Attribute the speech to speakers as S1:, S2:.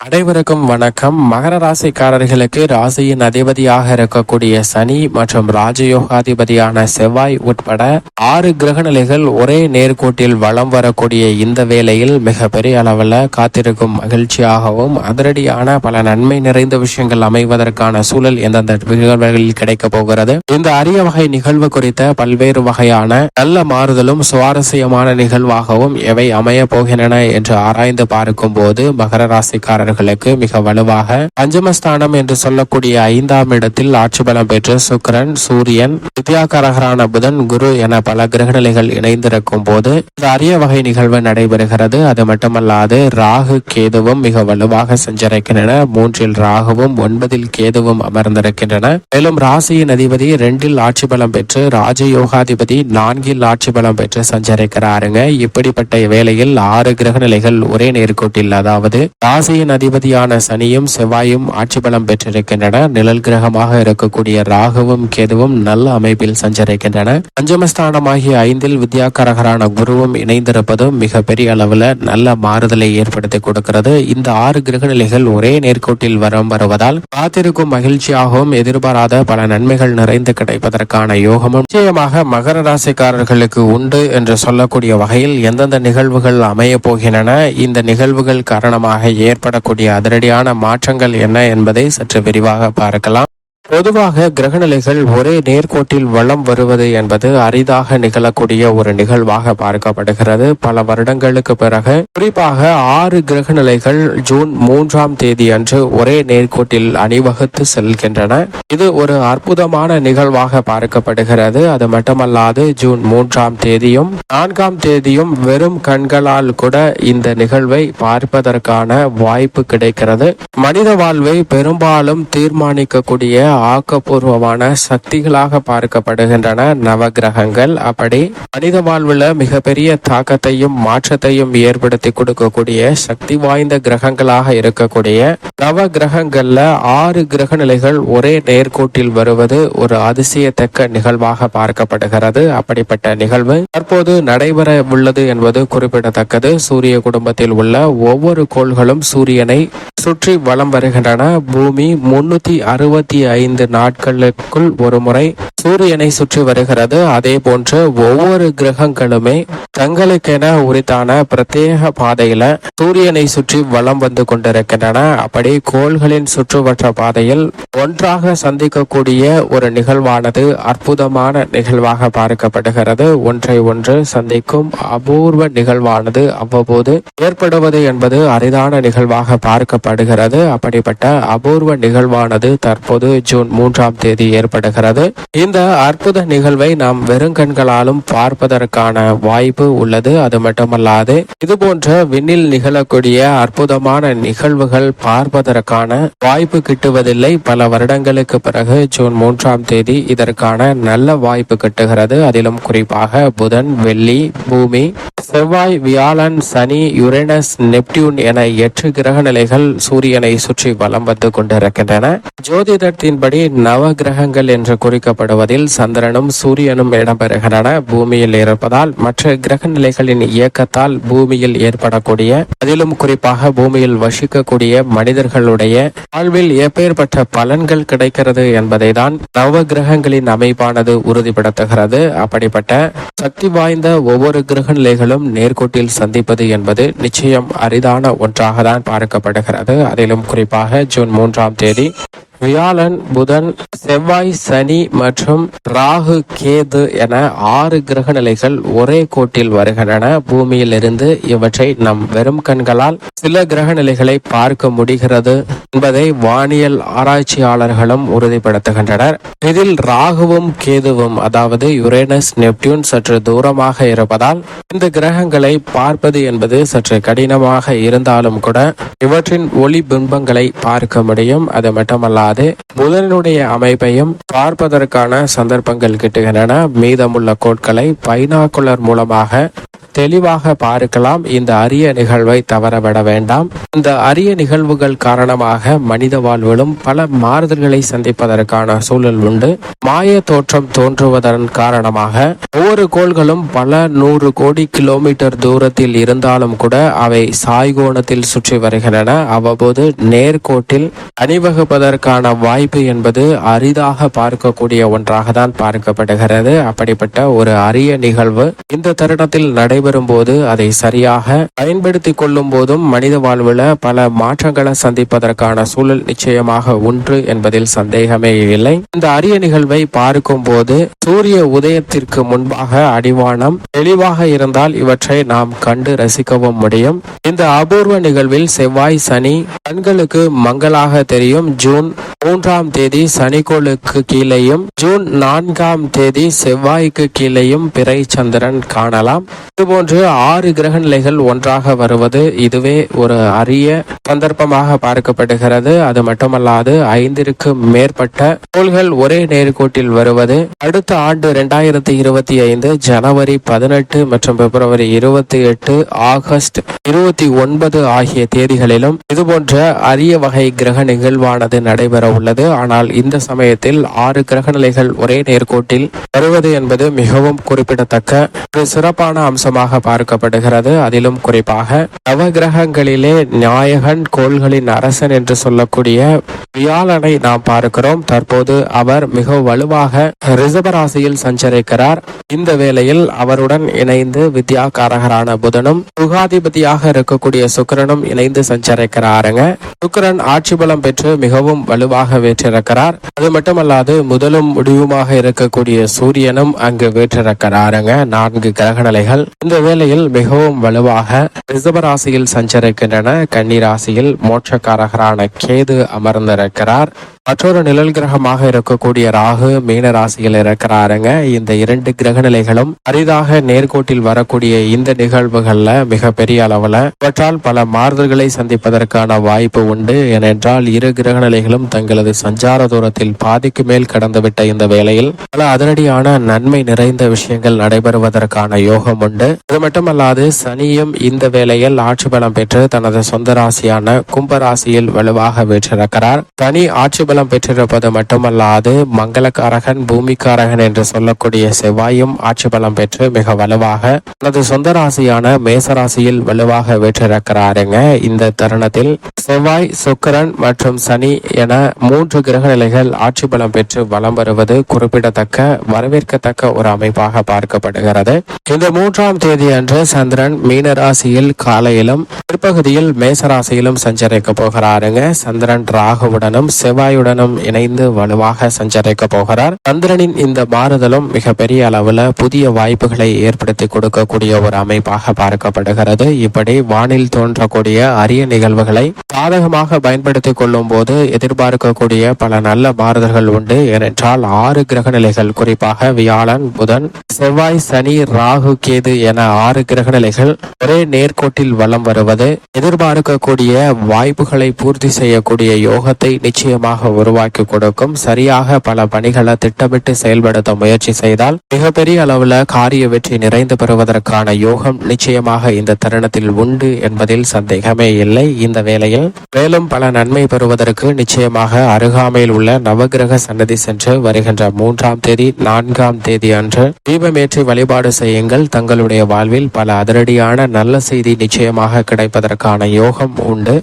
S1: அனைவருக்கும் வணக்கம். மகர ராசிக்காரர்களுக்கு ராசியின் அதிபதியாக இருக்கக்கூடிய சனி மற்றும் ராஜயோகாதிபதியான செவ்வாய் உட்பட ஆறு கிரகநிலைகள் ஒரே நேர்கோட்டில் வலம் வரக்கூடிய இந்த வேளையில் மிகப்பெரிய அளவில் காத்திருக்கும் மகிழ்ச்சியாகவும் அதிரடியான பல நன்மை நிறைந்த விஷயங்கள் அமைவதற்கான சூழல் எந்தெந்த நிகழ்வுகளில் கிடைக்க போகிறது? இந்த அரிய வகை நிகழ்வு குறித்த பல்வேறு வகையான நல்ல மாறுதலும் சுவாரஸ்யமான நிகழ்வாகவும் எவை அமைய போகின்றன என்று ஆராய்ந்து பார்க்கும் போது மகர ராசிக்காரர்களுக்கு மிக வலுவாக பஞ்சமஸ்தானம் என்று சொல்லக்கூடிய ஐந்தாம் இடத்தில் ஆட்சி பலம் பெற்ற சுக்கரன் சூரியன் வித்யாகரகரான புதன் குரு என பல கிரகநிலைகள் இணைந்திருக்கும் போது இந்த அரிய வகை நிகழ்வு நடைபெறுகிறது. அது மட்டுமல்லாது ராகு கேதுவும் மிக வலுவாக சஞ்சரிக்கின்றன. மூன்றில் ராகுவும் ஒன்பதில் கேதுவும் அமர்ந்திருக்கின்றன. மேலும் ராசியின் அதிபதி ரெண்டில் ஆட்சி பலம் பெற்று ராஜயோகாதிபதி நான்கில் ஆட்சி பலம் பெற்று சஞ்சரிக்கிறாருங்க. இப்படிப்பட்ட வேளையில் ஆறு கிரக நிலைகள் ஒரே நேர்கோட்டில் அதாவது ராசியின் அதிபதியான சனியும் செவ்வாயும் ஆட்சி பலம் பெற்றிருக்கின்றன. நிழல் கிரகமாக இருக்கக்கூடிய ராகுவும் கேதுவும் நல்ல அமைப்பில் சஞ்சரிக்கின்றன. பஞ்சமஸ்தானமாகிய ஐந்தில் வித்யாகரகரான குருவும் இணைந்திருப்பதும் மிக பெரிய அளவுல நல்ல மாறுதலை ஏற்படுத்தி கொடுக்கிறது. இந்த ஆறு கிரகநிலைகள் ஒரே நேர்கோட்டில் வரம் வருவதால் காத்திருக்கும் மகிழ்ச்சியாகவும் எதிர்பாராத பல நன்மைகள் நிறைந்து கிடைப்பதற்கான யோகமும் நிச்சயமாக மகர ராசிக்காரர்களுக்கு உண்டு என்று சொல்லக்கூடிய வகையில் எந்தெந்த நிகழ்வுகள் அமைய போகின்றன. இந்த நிகழ்வுகள் காரணமாக ஏற்படக்கூடிய அதிரடியான மாற்றங்கள் என்ன என்பதை சற்று விரிவாக பார்க்கலாம். பொதுவாக கிரகநிலைகள் ஒரே நேர்கோட்டில் வளம் வருவது என்பது அரிதாக நிகழக்கூடிய ஒரு நிகழ்வாக பார்க்கப்படுகிறது. பல வருடங்களுக்கு பிறகு குறிப்பாக ஆறு கிரகநிலைகள் ஜூன் மூன்றாம் தேதி அன்று ஒரே நேர்கோட்டில் அணிவகுத்து செல்கின்றன. இது ஒரு அற்புதமான நிகழ்வாக பார்க்கப்படுகிறது. அது மட்டுமல்லாது ஜூன் மூன்றாம் தேதியும் நான்காம் தேதியும் வெறும் கண்களால் கூட இந்த நிகழ்வை பார்ப்பதற்கான வாய்ப்பு கிடைக்கிறது. மனித வாழ்வை பெரும்பாலும் தீர்மானிக்கக்கூடிய ஆக்கப்பூர்வமான சக்திகளாக பார்க்கப்படுகின்றன நவகிரகங்கள். அப்படி மனித வாழ்வுல மிகப்பெரிய தாக்கத்தையும் மாற்றத்தையும் ஏற்படுத்தி கொடுக்கக்கூடிய சக்தி வாய்ந்த கிரகங்களாக இருக்கக்கூடிய நவ கிரகங்கள்ல ஆறு கிரக நிலைகள் ஒரே நேர்கோட்டில் வருவது ஒரு அதிசயத்தக்க நிகழ்வாக பார்க்கப்படுகிறது. அப்படிப்பட்ட நிகழ்வு தற்போது நடைபெற உள்ளது என்பது குறிப்பிடத்தக்கது. சூரிய குடும்பத்தில் உள்ள ஒவ்வொரு கோள்களும் சூரியனை சுற்றி வலம் வருகின்றன. பூமி முன்னூத்தி அறுபத்தி ஐந்து ஐந்து நாட்களுக்குள் ஒரு முறை சூரியனை சுற்றி வருகிறது. அதே போன்று ஒவ்வொரு கிரகங்களுமே தங்களுக்கென உரித்தான பிரத்யேக பாதையில சூரியனை சுற்றி வலம் வந்து கொண்டிருக்கின்றன. அப்படி கோள்களின் சுற்றுவற்ற பாதையில் ஒன்றாக சந்திக்கக்கூடிய ஒரு நிகழ்வானது அற்புதமான நிகழ்வாக பார்க்கப்படுகிறது. ஒன்றை ஒன்று சந்திக்கும் அபூர்வ நிகழ்வானது அவ்வப்போது ஏற்படுவது என்பது அரிதான நிகழ்வாக பார்க்கப்படுகிறது. அப்படிப்பட்ட அபூர்வ நிகழ்வானது தற்போது ஜூன் ஜூன் மூன்றாம் தேதி ஏற்படுகிறது. இந்த அற்புத நிகழ்வை நாம் வெறுங்கண்களாலும் பார்ப்பதற்கான வாய்ப்பு உள்ளது. அது மட்டுமல்லாது இது போன்ற விண்ணில் நிகழக்கூடிய அற்புதமான நிகழ்வுகள் பார்ப்பதற்கான வாய்ப்பு கிட்டுவதில்லை. பல வருடங்களுக்கு பிறகு ஜூன் மூன்றாம் தேதி இதற்கான நல்ல வாய்ப்பு கிட்டுகிறது. அதிலும் குறிப்பாக புதன் வெள்ளி பூமி செவ்வாய் வியாழன் சனி யுரேனஸ் நெப்டியூன் என எட்டு கிரக நிலைகள் சூரியனை சுற்றி வலம் வந்து கொண்டிருக்கின்றன. ஜோதிடத்தின் ஜோதிடத்தின்படி நவ கிரகங்கள் என்று குறிக்கப்படுவதில் சந்திரனும் சூரியனும் இடம்பெறுகின்றன. பூமியில் இருப்பதால் மற்ற கிரக நிலைகளின் இயக்கத்தால் பூமியில் ஏற்படக்கூடிய அதிலும் குறிப்பாக பூமியில் வசிக்கக்கூடிய மனிதர்களுடைய வாழ்வில் எப்பேற்பட்ட பலன்கள் கிடைக்கிறது என்பதை தான் நவ கிரகங்களின் அமைப்பானது உறுதிப்படுத்துகிறது. அப்படிப்பட்ட சக்தி வாய்ந்த ஒவ்வொரு கிரக நிலைகளும் நேர்கோட்டில் சந்திப்பது என்பது நிச்சயம் அரிதான ஒன்றாக தான் பார்க்கப்படுகிறது. அதிலும் குறிப்பாக ஜூன் மூன்றாம் தேதி வியாழன் புதன் செவ்வாய் சனி மற்றும் ராகு கேது என ஆறு கிரக நிலைகள் ஒரே கோட்டில் வருகின்றன. பூமியில் இருந்து இவற்றை நம் வெறும் கண்களால் சில கிரக நிலைகளை பார்க்க முடிகிறது என்பதை வானியல் ஆராய்ச்சியாளர்களும் உறுதிப்படுத்துகின்றனர். இதில் ராகுவும் கேதுவும் அதாவது யுரேனஸ் நெப்டியூன் சற்று தூரமாக இருப்பதால் இந்த கிரகங்களை பார்ப்பது என்பது சற்று கடினமாக இருந்தாலும் கூட இவற்றின் ஒளி பிம்பங்களை பார்க்க முடியும். அது மட்டுமல்லாது அல்லாது புதனினுடைய அமைப்பையும் பார்ப்பதற்கான சந்தர்ப்பங்கள் கிட்டுகின்றன. மீதமுள்ள கோட்களை பைனாக்குலர் மூலமாக தெளிவாக பார்க்கலாம். இந்த அரிய நிகழ்வை தவறவிட வேண்டாம். இந்த அரிய நிகழ்வுகள் காரணமாக மனித வாழ்விலும் பல மாறுதல்களை சந்திப்பதற்கான சூழல் உண்டு. மாய தோற்றம் தோன்றுவதன் காரணமாக ஒவ்வொரு கோள்களும் பல நூறு கோடி கிலோமீட்டர் தூரத்தில் இருந்தாலும் கூட அவை சாய்கோணத்தில் சுற்றி வருகின்றன. அவ்வப்போது நேர்கோட்டில் அணிவகுப்பதற்கான வாய்ப்பு என்பது அரிதாக பார்க்கக்கூடிய ஒன்றாக தான் பார்க்கப்படுகிறது. அப்படிப்பட்ட ஒரு அரிய நிகழ்வு இந்த தருணத்தில் நடைபெறும் வரும்போது அதை சரியாக பயன்படுத்தி கொள்ளும் போதும் மனித வாழ்வில் பல மாற்றங்களை சந்திப்பதற்கான சூழல் நிச்சயமாக உண்டு என்பதில் சந்தேகமே இல்லை. இந்த அரிய நிகழ்வை பார்க்கும் போது சூரிய உதயத்திற்கு முன்பாக அடிவானம் தெளிவாக இருந்தால் இவற்றை நாம் கண்டு ரசிக்கவும் முடியும். இந்த அபூர்வ நிகழ்வில் செவ்வாய் சனி கண்களுக்கு மங்களாக தெரியும். ஜூன் மூன்றாம் தேதி சனிக்கோளுக்கு கீழேயும் ஜூன் நான்காம் தேதி செவ்வாய்க்கு கீழேயும் பிறை சந்திரன் காணலாம். இதுபோன்று ஆறு கிரக நிலைகள் ஒன்றாக வருவது இதுவே ஒரு அரிய சந்தர்ப்பமாக பார்க்கப்படுகிறது. அது மட்டுமல்லாது ஐந்திற்கு மேற்பட்ட கோள்கள் ஒரே நேர்கோட்டில் வருவது. அடுத்த ஆண்டு இரண்டாயிரத்தி இருபத்தி ஐந்து ஜனவரி பதினெட்டு மற்றும் பிப்ரவரி இருபத்தி எட்டு ஆகஸ்ட் இருபத்தி ஒன்பது ஆகிய தேதிகளிலும் இதுபோன்ற அரிய வகை கிரக நிகழ்வானது நடைபெற உள்ளது. ஆனால் இந்த சமயத்தில் ஆறு கிரக நிலைகள் ஒரே நேர்கோட்டில் வருவது என்பது மிகவும் குறிப்பிடத்தக்க ஒரு சிறப்பான அம்சமாக பார்க்கப்படுகிறது. அதிலும் குறிப்பாக நவகிரகங்களிலே நாயகன் கோள்களின் அரசன் என்று சொல்லக்கூடிய வியாழனை நாம் பார்க்கிறோம். தற்போது அவர் மிக வலுவாக ரிசபராசியில் சஞ்சரிக்கிறார். இந்த வேளையில் அவருடன் இணைந்து வித்யாகாரகரான புதனும் சுகாதிபதியாக இருக்கக்கூடிய சுக்கரனும் இணைந்து சஞ்சரிக்கிறாருங்க. சுக்கரன் ஆட்சி பலம் பெற்று மிகவும் வலுவாக வேற்றிருக்கிறார். அது மட்டுமல்லாது முதலும் முடிவுமாக இருக்கக்கூடிய சூரியனும் அங்கு வேற்றிருக்கிறாருங்க. நான்கு கிரக நிலைகள் இந்த வேளையில் மிகவும் வலுவாக ரிசபராசியில் சஞ்சரிக்கின்றன. கன்னிராசி ராசியில் மோட்சக்காரகரான கேது அமர்ந்திருக்கிறார். மற்றொரு நிழல் கிரகமாக இருக்கக்கூடிய ராகு மீன ராசியில் இருக்கிறாருங்க. இந்த இரண்டு கிரக நிலைகளும் அரிதாக நேர்கோட்டில் வரக்கூடிய இந்த நிகழ்வுகள்ல மிக பெரிய அளவுல இவற்றால் பல மாறுதல்களை சந்திப்பதற்கான வாய்ப்பு உண்டு. ஏனென்றால் இரு கிரக நிலைகளும் தங்களது சஞ்சார தூரத்தில் பாதிக்கு மேல் கடந்துவிட்ட இந்த வேளையில் பல அதிரடியான நன்மை நிறைந்த விஷயங்கள் நடைபெறுவதற்கான யோகம் உண்டு. அது மட்டுமல்லாது சனியும் இந்த வேளையில் ஆட்சி பலம் பெற்று தனது சொந்த ராசியான கும்ப ராசியில் வலுவாக வீற்றிருக்கிறார். தனி ஆட்சி பலம் பெற்றிருப்பது மட்டுமல்லாது மங்களக்காரகன் பூமிக்காரகன் என்று சொல்லக்கூடிய செவ்வாயும் ஆட்சி பலம் பெற்று மிக வலுவாக தனது சொந்த ராசியான மேசராசியில் வலுவாக வெற்றிருக்கிறாருங்க. இந்த தருணத்தில் செவ்வாய் சுக்கரன் மற்றும் சனி என மூன்று கிரக நிலைகள் ஆட்சி பலம் பெற்று வலம் வருவது குறிப்பிடத்தக்க வரவேற்கத்தக்க ஒரு அமைப்பாக பார்க்கப்படுகிறது. இந்த மூன்றாம் தேதி அன்று சந்திரன் மீன ராசியில் காலையிலும் பிற்பகுதியில் மேசராசியிலும் சஞ்சரிக்க போகிறாருங்க. சந்திரன் ராகுவுடனும் செவ்வாயுடன் சந்திரனுடனும் இணைந்து வலுவாக சஞ்சரிக்க போகிறார். சந்திரனின் இந்த மாறுதலும் மிகப்பெரிய அளவுல புதிய வாய்ப்புகளை ஏற்படுத்தி கொடுக்கக்கூடிய ஒரு அமைப்பாக பார்க்கப்படுகிறது. இப்படி வானில் தோன்றக்கூடிய அரிய நிகழ்வுகளை சாதகமாக பயன்படுத்தி கொள்ளும் போது எதிர்பார்க்கக்கூடிய பல நல்ல மாறுதல்கள் உண்டு. ஏனென்றால் ஆறு கிரக நிலைகள் குறிப்பாக வியாழன் புதன் செவ்வாய் சனி ராகு கேது என ஆறு கிரக நிலைகள் ஒரே நேர்கோட்டில் வலம் வருவது எதிர்பார்க்கக்கூடிய வாய்ப்புகளை பூர்த்தி செய்யக்கூடிய யோகத்தை நிச்சயமாக உருவாக்கி கொடுக்கும். சரியாக பல பணிகளை திட்டமிட்டு செயல்படுத்த முயற்சி செய்தால் மிகப்பெரிய அளவுல காரிய வெற்றி நிறைந்து பெறுவதற்கான யோகம் நிச்சயமாக இந்த தருணத்தில் உண்டு என்பதில் சந்தேகமே இல்லை. இந்த வேளையில் மேலும் பல நன்மை பெறுவதற்கு நிச்சயமாக அருகாமையில் உள்ள நவகிரக சன்னதி சென்று வருகின்ற மூன்றாம் தேதி நான்காம் தேதி அன்று தீபமேற்றி வழிபாடு செய்யுங்கள். தங்களுடைய வாழ்வில் பல அதிரடியான நல்ல செய்தி நிச்சயமாக கிடைப்பதற்கான யோகம் உண்டு.